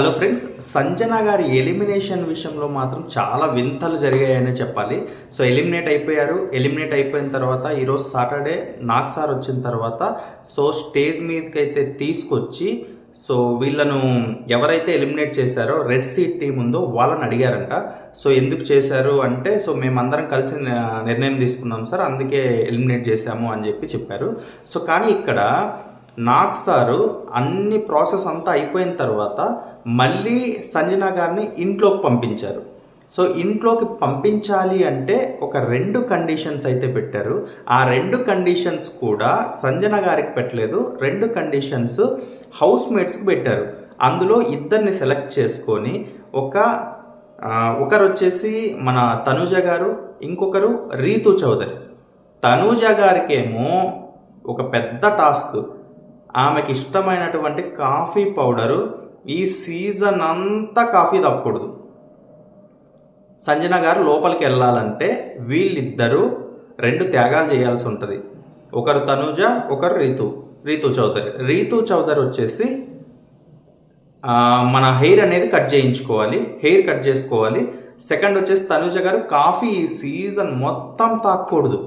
Hello friends Sanjana గారి elimination విషయంలో మాత్రం చాలా వింతలు జరిగాయనే చెప్పాలి. సో ఎలిమినేట్ అయిపోయారు. ఎలిమినేట్ అయిపోయిన తర్వాత ఈరోజు సాటర్డే నాగ్ సార్ వచ్చిన తర్వాత సో స్టేజ్ మీదకి అయితే తీసుకొచ్చి సో వీళ్ళను ఎవరైతే ఎలిమినేట్ చేశారో రెడ్ సీట్ టీం ఉందో వాళ్ళని అడిగారంట. సో ఎందుకు చేశారు అంటే సో మేమందరం కలిసి నిర్ణయం తీసుకున్నాం సార్ అందుకే ఎలిమినేట్ చేశాము అని చెప్పి చెప్పారు. సో కానీ ఇక్కడ నాగ్ సారు అన్ని ప్రాసెస్ అంతా అయిపోయిన తర్వాత మళ్ళీ సంజన గారిని ఇంట్లోకి పంపించారు. సో ఇంట్లోకి పంపించాలి అంటే ఒక రెండు కండిషన్స్ అయితే పెట్టారు. ఆ రెండు కండిషన్స్ కూడా సంజన గారికి పెట్టలేదు. రెండు కండిషన్స్ హౌస్ మేట్స్కి పెట్టారు. అందులో ఇద్దరిని సెలెక్ట్ చేసుకొని ఒక ఒకరు వచ్చేసి మన తనుజ గారు ఇంకొకరు రీతు చౌదరి. తనూజ గారికేమో ఒక పెద్ద టాస్క్ ఆమెకి ఇష్టమైనటువంటి కాఫీ పౌడరు ఈ సీజన్ అంతా కాఫీ తప్పకూడదు సంజన గారు లోపలికి వెళ్ళాలంటే వీళ్ళిద్దరూ రెండు త్యాగాలు చేయాల్సి ఉంటుంది. ఒకరు తనుజ ఒకరు రీతు రీతు చౌదరి. రీతు చౌదరి వచ్చేసి మన హెయిర్ అనేది కట్ చేయించుకోవాలి హెయిర్ కట్ చేసుకోవాలి. సెకండ్ వచ్చేసి తనుజ గారు కాఫీ ఈ సీజన్ మొత్తం తాకూడదు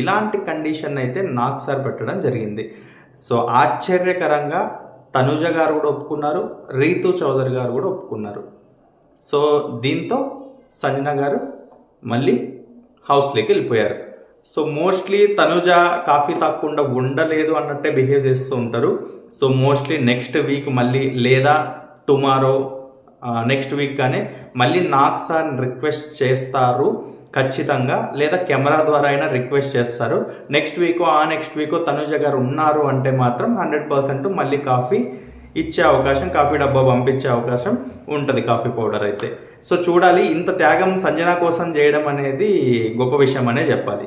ఇలాంటి కండిషన్ అయితే నాకు సార్ పెట్టడం జరిగింది. సో ఆశ్చర్యకరంగా తనుజ గారు కూడా ఒప్పుకున్నారు రీతు చౌదరి గారు కూడా ఒప్పుకున్నారు. సో దీంతో సంజన గారు మళ్ళీ హౌస్లోకి వెళ్ళిపోయారు. సో మోస్ట్లీ తనుజ కాఫీ తాగకుండా ఉండలేదు అన్నట్టే బిహేవ్ చేస్తూ ఉంటారు. సో మోస్ట్లీ నెక్స్ట్ వీక్ మళ్ళీ లేదా టుమారో నెక్స్ట్ వీక్ కానీ మళ్ళీ నాకు సార్ రిక్వెస్ట్ చేస్తారు. ఖచ్చితంగా లేదా కెమెరా ద్వారా అయినా రిక్వెస్ట్ చేస్తారు. నెక్స్ట్ వీక్ ఆ నెక్స్ట్ వీక్ తనుజ గారు ఉన్నారు అంటే మాత్రం హండ్రెడ్ పర్సెంట్ మళ్ళీ కాఫీ ఇచ్చే అవకాశం కాఫీ డబ్బా పంపించే అవకాశం ఉంటుంది కాఫీ పౌడర్ అయితే. సో చూడాలి ఇంత త్యాగం సంజన కోసం చేయడం అనేది గొప్ప విషయం అనే చెప్పాలి.